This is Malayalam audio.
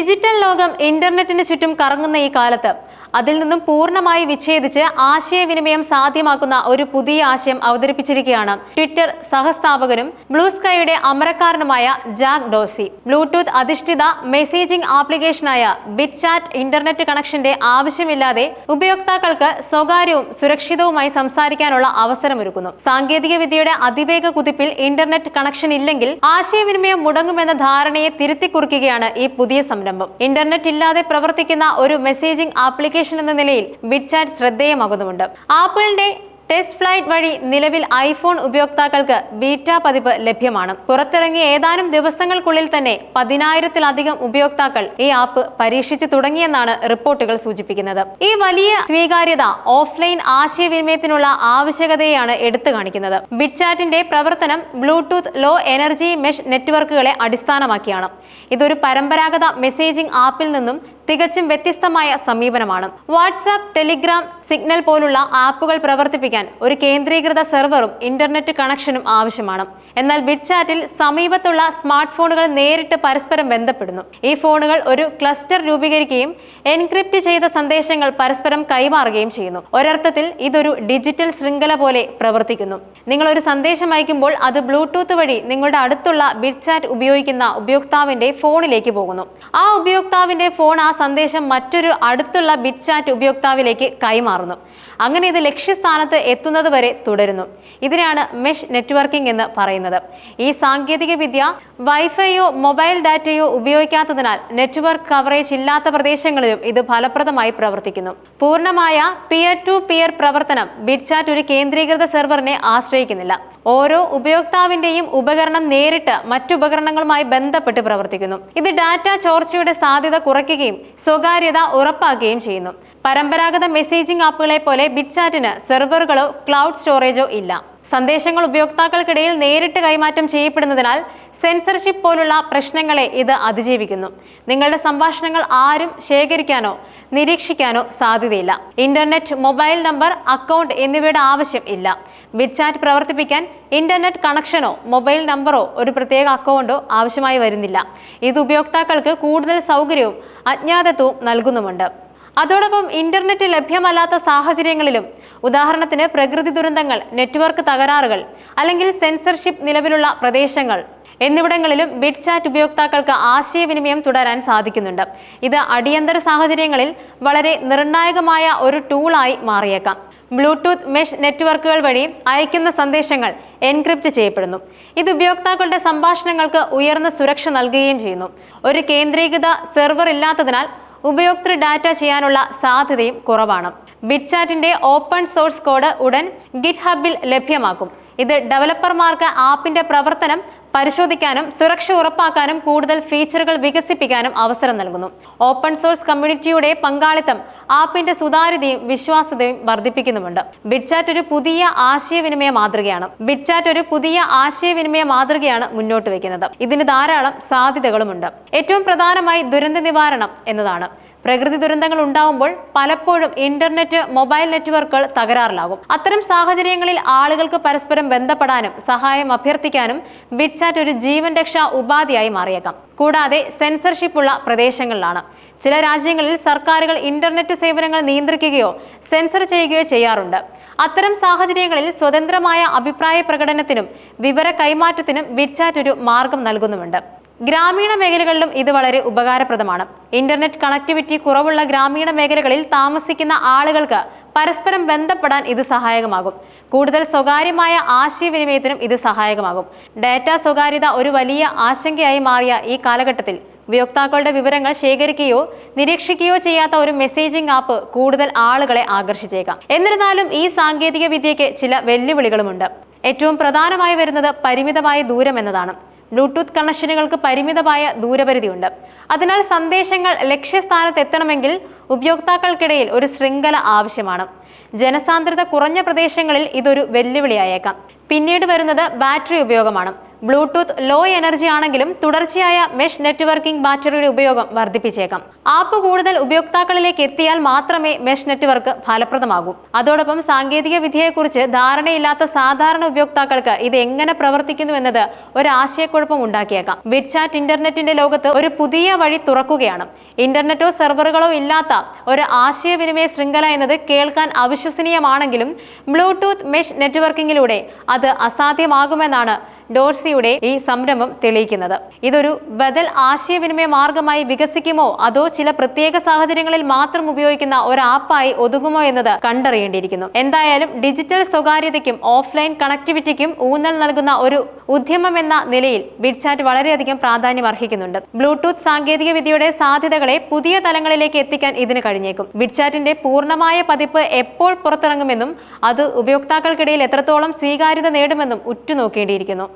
ഡിജിറ്റൽ ലോകം ഇന്റർനെറ്റിന് ചുറ്റും കറങ്ങുന്ന ഈ കാലത്ത് അതിൽ നിന്നും പൂർണമായി വിച്ഛേദിച്ച് ആശയവിനിമയം സാധ്യമാക്കുന്ന ഒരു പുതിയ ആശയം അവതരിപ്പിച്ചിരിക്കുകയാണ് ട്വിറ്റർ സഹസ്ഥാപകനും ബ്ലൂസ്കൈയുടെ അമരക്കാരനുമായ ജാക്ക് ഡോസി. ബ്ലൂടൂത്ത് അധിഷ്ഠിത മെസ്സേജിംഗ് ആപ്ലിക്കേഷനായ ബിറ്റ് ചാറ്റ് ഇന്റർനെറ്റ് കണക്ഷന്റെ ആവശ്യമില്ലാതെ ഉപയോക്താക്കൾക്ക് സ്വകാര്യവും സുരക്ഷിതവുമായി സംസാരിക്കാനുള്ള അവസരമൊരുക്കുന്നു. സാങ്കേതിക വിദ്യയുടെ അതിവേഗ കുതിപ്പിൽ ഇന്റർനെറ്റ് കണക്ഷൻ ഇല്ലെങ്കിൽ ആശയവിനിമയം മുടങ്ങുമെന്ന ധാരണയെ തിരുത്തിക്കുറിക്കുകയാണ് ഈ പുതിയ സംരംഭം. ഇന്റർനെറ്റ് ഇല്ലാതെ പ്രവർത്തിക്കുന്ന ഒരു മെസ്സേജിംഗ് ആപ്ലിക്കേഷൻ എന്ന നിലയിൽ ബിറ്റ്ചാറ്റ് ശ്രദ്ധേയമാകുന്നുമുണ്ട്. ആപ്പിളിന്റെ ടെസ്റ്റ് ഫ്ലൈറ്റ് വഴി നിലവിൽ ഐഫോൺ ഉപയോക്താക്കൾക്ക് ബീറ്റ പതിപ്പ് ലഭ്യമാണ്. പുറത്തിറങ്ങിയ ഏതാനും ദിവസങ്ങൾക്കുള്ളിൽ തന്നെ പതിനായിരത്തിലധികം ഉപയോക്താക്കൾ ഈ ആപ്പ് പരീക്ഷിച്ചു തുടങ്ങിയെന്നാണ് റിപ്പോർട്ടുകൾ സൂചിപ്പിക്കുന്നത്. ഈ വലിയ സ്വീകാര്യത ഓഫ്ലൈൻ ആശയവിനിമയത്തിനുള്ള ആവശ്യകതയാണ് എടുത്തു കാണിക്കുന്നത്. ബിറ്റ്ചാറ്റിന്റെ പ്രവർത്തനം ബ്ലൂടൂത്ത് ലോ എനർജി മെഷ് നെറ്റ്വർക്കുകളെ അടിസ്ഥാനമാക്കിയാണ്. ഇതൊരു പരമ്പരാഗത മെസ്സേജിംഗ് ആപ്പിൽ നിന്നും തികച്ചും വ്യത്യസ്തമായ സമീപനമാണ്. വാട്സാപ്പ് ടെലിഗ്രാം സിഗ്നൽ പോലുള്ള ആപ്പുകൾ പ്രവർത്തിപ്പിക്കാൻ ഒരു കേന്ദ്രീകൃത സെർവറും ഇന്റർനെറ്റ് കണക്ഷനും ആവശ്യമാണ്. എന്നാൽ ബിറ്റ്ചാറ്റിൽ സമീപത്തുള്ള സ്മാർട്ട് ഫോണുകൾ നേരിട്ട് പരസ്പരം ബന്ധപ്പെടുന്നു. ഈ ഫോണുകൾ ഒരു ക്ലസ്റ്റർ രൂപീകരിക്കുകയും എൻക്രിപ്റ്റ് ചെയ്ത സന്ദേശങ്ങൾ പരസ്പരം കൈമാറുകയും ചെയ്യുന്നു. ഒരർത്ഥത്തിൽ ഇതൊരു ഡിജിറ്റൽ ശൃംഖല പോലെ പ്രവർത്തിക്കുന്നു. നിങ്ങൾ ഒരു സന്ദേശം അയക്കുമ്പോൾ അത് ബ്ലൂടൂത്ത് വഴി നിങ്ങളുടെ അടുത്തുള്ള ബിറ്റ്ചാറ്റ് ഉപയോഗിക്കുന്ന ഉപയോക്താവിന്റെ ഫോണിലേക്ക് പോകുന്നു. ആ ഉപയോക്താവിന്റെ ഫോൺ ആ സന്ദേശം മറ്റൊരു അടുത്തുള്ള ബിറ്റ്ചാറ്റ് ഉപയോക്താവിലേക്ക് കൈമാറുന്നു. അങ്ങനെ ഇത് ലക്ഷ്യസ്ഥാനത്ത് എത്തുന്നത് വരെ തുടരുന്നു. ഇതിനാണ് മെഷ് നെറ്റ്വർക്കിംഗ് എന്ന് പറയുന്നത്. ഈ സാങ്കേതിക വിദ്യ വൈഫൈയോ മൊബൈൽ ഡാറ്റയോ ഉപയോഗിക്കാത്തതിനാൽ നെറ്റ്വർക്ക് കവറേജ് ഇല്ലാത്ത പ്രദേശങ്ങളിലും ഇത് ഫലപ്രദമായി പ്രവർത്തിക്കുന്നു. പൂർണമായ പിയർ ടു പിയർ പ്രവർത്തനം ബിറ്റ്ചാറ്റ് ഒരു കേന്ദ്രീകൃത സെർവറിനെ ആശ്രയിക്കുന്നില്ല. ഓരോ ഉപയോക്താവിന്റെയും ഉപകരണം നേരിട്ട് മറ്റുപകരണങ്ങളുമായി ബന്ധപ്പെട്ട് പ്രവർത്തിക്കുന്നു. ഇത് ഡാറ്റ ചോർച്ചയുടെ സാധ്യത കുറയ്ക്കുകയും സ്വകാര്യത ഉറപ്പാക്കുകയും ചെയ്യുന്നു. പരമ്പരാഗത മെസ്സേജിംഗ് ആപ്പുകളെ പോലെ ബിറ്റ്ചാറ്റിന് സെർവറുകളോ ക്ലൗഡ് സ്റ്റോറേജോ ഇല്ല. സന്ദേശങ്ങൾ ഉപയോക്താക്കൾക്കിടയിൽ നേരിട്ട് കൈമാറ്റം ചെയ്യപ്പെടുന്നതിനാൽ സെൻസർഷിപ്പ് പോലുള്ള പ്രശ്നങ്ങളെ ഇത് അതിജീവിക്കുന്നു. നിങ്ങളുടെ സംഭാഷണങ്ങൾ ആരും ശേഖരിക്കാനോ നിരീക്ഷിക്കാനോ സാധ്യതയില്ല. ഇന്റർനെറ്റ് മൊബൈൽ നമ്പർ അക്കൗണ്ട് എന്നിവയുടെ ആവശ്യം ഇല്ല. ബിറ്റ്ചാറ്റ് പ്രവർത്തിപ്പിക്കാൻ ഇന്റർനെറ്റ് കണക്ഷനോ മൊബൈൽ നമ്പറോ ഒരു പ്രത്യേക അക്കൗണ്ടോ ആവശ്യമായി വരുന്നില്ല. ഇത് ഉപയോക്താക്കൾക്ക് കൂടുതൽ സൗകര്യവും അജ്ഞാതത്വവും നൽകുന്നുമുണ്ട്. അതോടൊപ്പം ഇന്റർനെറ്റ് ലഭ്യമല്ലാത്ത സാഹചര്യങ്ങളിലും ഉദാഹരണത്തിന് പ്രകൃതി ദുരന്തങ്ങൾ നെറ്റ്വർക്ക് തകരാറുകൾ അല്ലെങ്കിൽ സെൻസർഷിപ്പ് നിലവിലുള്ള പ്രദേശങ്ങൾ എന്നിവിടങ്ങളിലും ബിറ്റ് ചാറ്റ് ഉപയോക്താക്കൾക്ക് ആശയവിനിമയം തുടരാൻ സാധിക്കുന്നുണ്ട്. ഇത് അടിയന്തര സാഹചര്യങ്ങളിൽ വളരെ നിർണായകമായ ഒരു ടൂളായി മാറിയേക്കാം. ബ്ലൂടൂത്ത് മെഷ് നെറ്റ്വർക്കുകൾ വഴി അയക്കുന്ന സന്ദേശങ്ങൾ എൻക്രിപ്റ്റ് ചെയ്യപ്പെടുന്നു. ഇത് ഉപയോക്താക്കളുടെ സംഭാഷണങ്ങൾക്ക് ഉയർന്ന സുരക്ഷ നൽകുകയും ചെയ്യുന്നു. ഒരു കേന്ദ്രീകൃത സെർവർ ഇല്ലാത്തതിനാൽ ഉപയോക്തൃ ഡാറ്റ ചെയ്യാനുള്ള സാധ്യതയും കുറവാണ്. ബിറ്റ്ചാറ്റിന്റെ ഓപ്പൺ സോഴ്സ് കോഡ് ഉടൻ ഗിറ്റ് ഹബിൽ ലഭ്യമാക്കും. ഇത് ഡെവലപ്പർമാർക്ക് ആപ്പിന്റെ പ്രവർത്തനം പരിശോധിക്കാനും സുരക്ഷ ഉറപ്പാക്കാനും കൂടുതൽ ഫീച്ചറുകൾ വികസിപ്പിക്കാനും അവസരം നൽകുന്നു. ഓപ്പൺ സോഴ്സ് കമ്മ്യൂണിറ്റിയുടെ പങ്കാളിത്തം ആപ്പിന്റെ സുതാര്യതയും വിശ്വാസ്യതയും വർദ്ധിപ്പിക്കുന്നുമുണ്ട്. ബിറ്റ്ചാറ്റ് ഒരു പുതിയ ആശയവിനിമയ മാതൃകയാണ്. ബിറ്റ്ചാറ്റ് ഒരു പുതിയ ആശയവിനിമയ മാതൃകയാണ് മുന്നോട്ട് വയ്ക്കുന്നത്. ഇതിന് ധാരാളം സാധ്യതകളുമുണ്ട്. ഏറ്റവും പ്രധാനമായി ദുരന്ത നിവാരണം എന്നതാണ്. പ്രകൃതി ദുരന്തങ്ങൾ ഉണ്ടാവുമ്പോൾ പലപ്പോഴും ഇന്റർനെറ്റ് മൊബൈൽ നെറ്റ്വർക്കുകൾ തകരാറിലാകും. അത്തരം സാഹചര്യങ്ങളിൽ ആളുകൾക്ക് പരസ്പരം ബന്ധപ്പെടാനും സഹായം അഭ്യർത്ഥിക്കാനും ബിറ്റ്ചാറ്റ് ഒരു ജീവൻ രക്ഷാ ഉപാധിയായി മാറിയേക്കാം. കൂടാതെ സെൻസർഷിപ്പ് ഉള്ള പ്രദേശങ്ങളിലാണ്. ചില രാജ്യങ്ങളിൽ സർക്കാരുകൾ ഇന്റർനെറ്റ് സേവനങ്ങൾ നിയന്ത്രിക്കുകയോ സെൻസർ ചെയ്യുകയോ ചെയ്യാറുണ്ട്. അത്തരം സാഹചര്യങ്ങളിൽ സ്വതന്ത്രമായ അഭിപ്രായ പ്രകടനത്തിനും വിവര കൈമാറ്റത്തിനും ബിറ്റ്ചാറ്റ് ഒരു മാർഗം നൽകുന്നുമുണ്ട്. ഗ്രാമീണ മേഖലകളിലും ഇത് വളരെ ഉപകാരപ്രദമാണ്. ഇന്റർനെറ്റ് കണക്ടിവിറ്റി കുറവുള്ള ഗ്രാമീണ മേഖലകളിൽ താമസിക്കുന്ന ആളുകൾക്ക് പരസ്പരം ബന്ധപ്പെടാൻ ഇത് സഹായകമാകും. കൂടുതൽ സ്വകാര്യമായ ആശയവിനിമയത്തിനും ഇത് സഹായകമാകും. ഡാറ്റ സ്വകാര്യത ഒരു വലിയ ആശങ്കയായി മാറിയ ഈ കാലഘട്ടത്തിൽ ഉപയോക്താക്കളുടെ വിവരങ്ങൾ ശേഖരിക്കുകയോ നിരീക്ഷിക്കുകയോ ചെയ്യാത്ത ഒരു മെസ്സേജിംഗ് ആപ്പ് കൂടുതൽ ആളുകളെ ആകർഷിച്ചേക്കാം. എന്നിരുന്നാലും ഈ സാങ്കേതിക വിദ്യയ്ക്ക് ചില വെല്ലുവിളികളുമുണ്ട്. ഏറ്റവും പ്രധാനമായി വരുന്നത് പരിമിതമായ ദൂരം എന്നതാണ്. ബ്ലൂടൂത്ത് കണക്ഷനുകൾക്ക് പരിമിതമായ ദൂരപരിധിയുണ്ട്. അതിനാൽ സന്ദേശങ്ങൾ ലക്ഷ്യസ്ഥാനത്ത് എത്തണമെങ്കിൽ ഉപയോക്താക്കൾക്കിടയിൽ ഒരു ശൃംഖല ആവശ്യമാണ്. ജനസാന്ദ്രത കുറഞ്ഞ പ്രദേശങ്ങളിൽ ഇതൊരു വെല്ലുവിളിയായേക്കാം. പിന്നീട് വരുന്നത് ബാറ്ററി ഉപയോഗമാണ്. ബ്ലൂടൂത്ത് ലോ എനർജി ആണെങ്കിലും തുടർച്ചയായ മെഷ് നെറ്റ്വർക്കിംഗ് ബാറ്ററിയുടെ ഉപയോഗം വർദ്ധിപ്പിച്ചേക്കാം. ആപ്പ് കൂടുതൽ ഉപയോക്താക്കളിലേക്ക് എത്തിയാൽ മാത്രമേ മെഷ് നെറ്റ്വർക്ക് ഫലപ്രദമാകൂ. അതോടൊപ്പം സാങ്കേതിക വിദ്യയെക്കുറിച്ച് ധാരണയില്ലാത്ത സാധാരണ ഉപയോക്താക്കൾക്ക് ഇത് എങ്ങനെ പ്രവർത്തിക്കുന്നു എന്നത് ഒരു ആശയക്കുഴപ്പം ഉണ്ടാക്കിയേക്കാം. വിറ്റ്ചാറ്റ് ഇന്റർനെറ്റിന്റെ ലോകത്ത് ഒരു പുതിയ വഴി തുറക്കുകയാണ്. ഇന്റർനെറ്റോ സെർവറുകളോ ഇല്ലാത്ത ഒരു ആശയവിനിമയ ശൃംഖല എന്നത് കേൾക്കാൻ അവിശ്വസനീയമാണെങ്കിലും ബ്ലൂടൂത്ത് മെഷ് നെറ്റ്വർക്കിംഗിലൂടെ അത് അസാധ്യമാകുമെന്നാണ് ഡോർസിയുടെ ഈ സംരംഭം തെളിയിക്കുന്നത്. ഇതൊരു ബദൽ ആശയവിനിമയ മാർഗമായി വികസിക്കുമോ? അതോ ചില പ്രത്യേക സാഹചര്യങ്ങളിൽ മാത്രം ഉപയോഗിക്കുന്ന ഒരു ആപ്പായി ഒതുങ്ങുമോ എന്നത് കണ്ടറിയേണ്ടിയിരിക്കുന്നു. എന്തായാലും ഡിജിറ്റൽ സ്വകാര്യതയ്ക്കും ഓഫ്ലൈൻ കണക്ടിവിറ്റിക്കും ഊന്നൽ നൽകുന്ന ഒരു ഉദ്യമം എന്ന നിലയിൽ ബിഡ്ചാറ്റ് വളരെയധികം പ്രാധാന്യം അർഹിക്കുന്നുണ്ട്. ബ്ലൂടൂത്ത് സാങ്കേതിക വിദ്യയുടെ സാധ്യതകളെ പുതിയ തലങ്ങളിലേക്ക് എത്തിക്കാൻ ഇതിന് കഴിഞ്ഞേക്കും. ബിഡ്ചാറ്റിന്റെ പൂർണമായ പതിപ്പ് എപ്പോൾ പുറത്തിറങ്ങുമെന്നും അത് ഉപയോക്താക്കൾക്കിടയിൽ എത്രത്തോളം സ്വീകാര്യത നേടുമെന്നും ഉറ്റുനോക്കേണ്ടിയിരിക്കുന്നു.